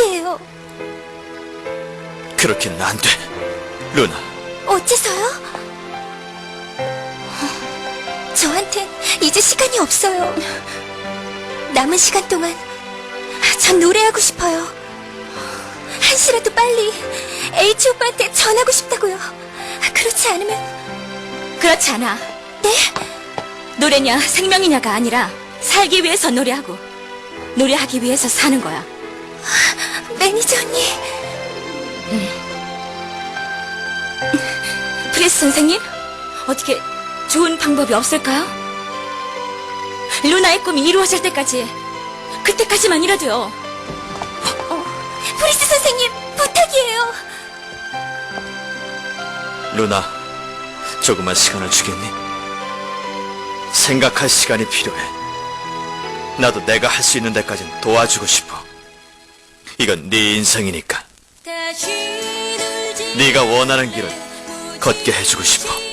부탁이에요. 그렇게는 안 돼. 루나, 어째서요? 저한텐 이제 시간이 없어요. 남은 시간 동안 전 노래하고 싶어요. 한시라도 빨리 H 오빠한테 전하고 싶다고요. 그렇지 않으면 그렇지 않아. 네? 노래냐 생명이냐가 아니라 살기 위해서 노래하고 노래하기 위해서 사는 거야. 매니저 언니 프레스 선생님, 어떻게 좋은 방법이 없을까요? 루나의 꿈이 이루어질 때까지 그때까지만이라도요. 프리스 선생님 부탁이에요. 루나, 조금만 시간을 주겠니? 생각할 시간이 필요해. 나도 내가 할 수 있는 데까진 도와주고 싶어. 이건 네 인생이니까. 네가 원하는 길을 걷게 해주고 싶어.